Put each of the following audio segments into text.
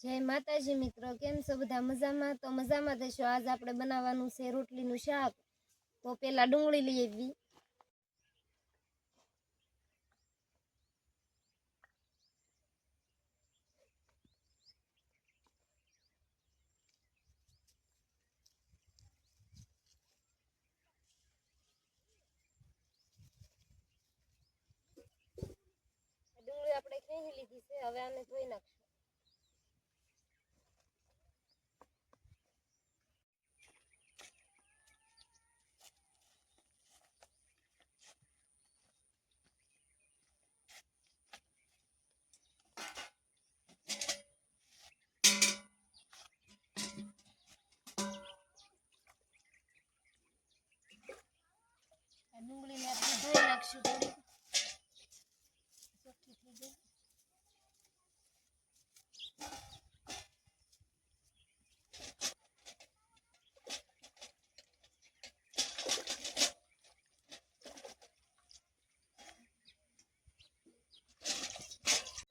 જય માતાજી મિત્રો, કેમ છો બધા મજામાં? તો મજામાં થશો આજ આપણે બનાવવાનું છે રોટલીનું શાક. તો પેલા ડુંગળી લઈ આવી ડુંગળી આપણે ખેંચી લીધી છે. હવે આને ધોઈ નાખશું આ ડુંગળીને આપણે ધોઈ નાખશું થોડી ચોખ્ખી થઈ ગઈ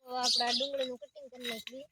તો આપણે ડુંગળીનું કટિંગ કરી નાખીએ.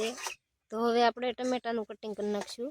છે. તો હવે આપણે ટમેટાનું કટિંગ કરી નાખશું.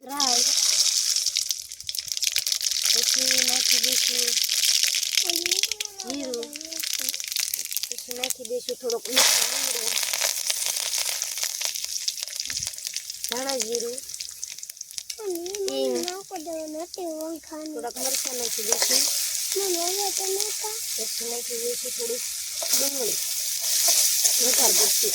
થોડુંક રાઈ પછી નાખી દઈશું જીરું પછી નાખી દઈશું થોડોક મીઠો લીમડો ધાણા જીરું હિંગ થોડાક મરચાં નાખી દઈશું પછી નાખી દઈશું થોડીક ડુંગળી વધારે પૂરતી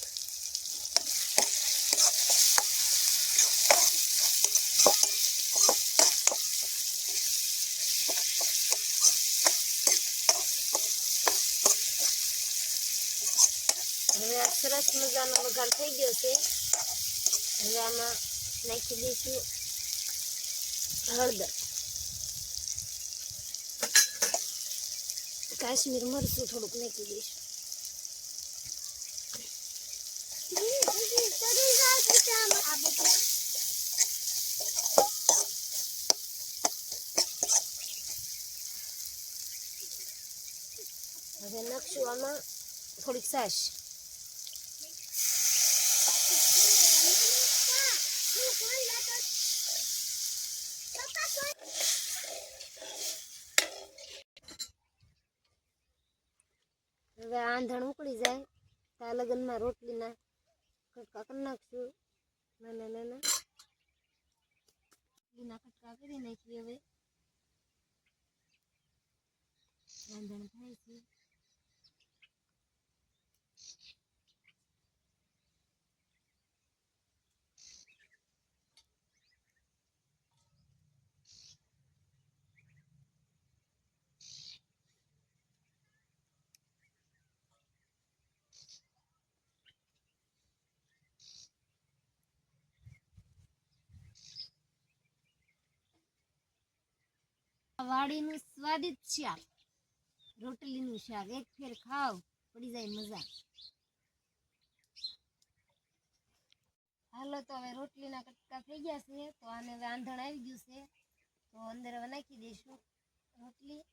સરસ મજાનો વઘાર થઈ ગયો છે. હવે આમાં નાખી દઈશું હળદર. કાશ્મીર મરચું થોડુંક નાખી દઈશ. હવે નકશું આમાં થોડીક સાશ હવે આંધણ ઉકળી જાય. ત્યાં લગનમાં રોટલીના કટકા કરી નાખશું. નાના નાના રોટલીના કટકા કરી નાખીએ હવે. આંધણ થાય છે. વાડીનું સ્વાદિષ્ટ શાક. રોટલીનું શાક. એક ફેર ખાવ, પડી જાય મજા. હાલો, તો હવે રોટલીના કટકા થઈ ગયા છે, તો આને આંધણ આવી ગયું છે. તો અંદર નાખી દઈશું રોટલી.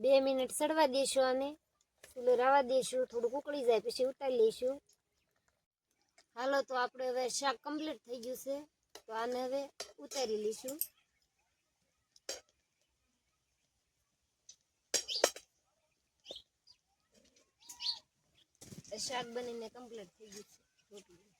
બે મિનિટ સડવા દઈશું આને. ચૂલો રાવા દઈશું થોડુંક ઉકળી જાય, પછી ઉતારી લઈશું. હાલો, તો આપણે હવે શાક કમ્પ્લીટ થઈ ગયું છે. તો આને હવે ઉતારી લઈશું. શાક બનીને કમ્પ્લીટ થઈ ગયું છે.